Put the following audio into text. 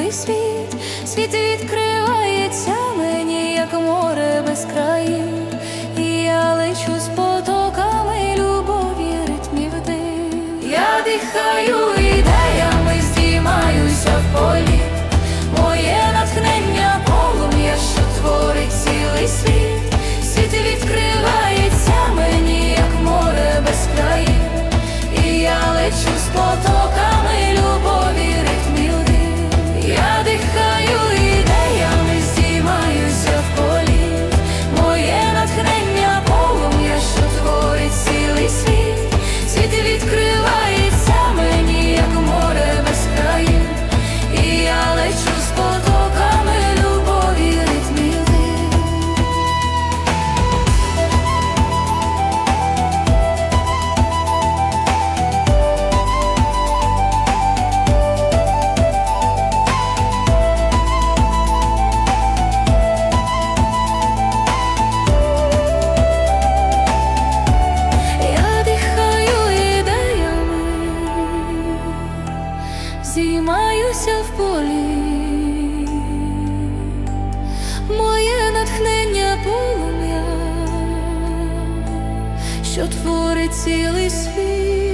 новий світ, світ відкриває. граюся в полі, моє натхнення полум'я, що творить цілий світ.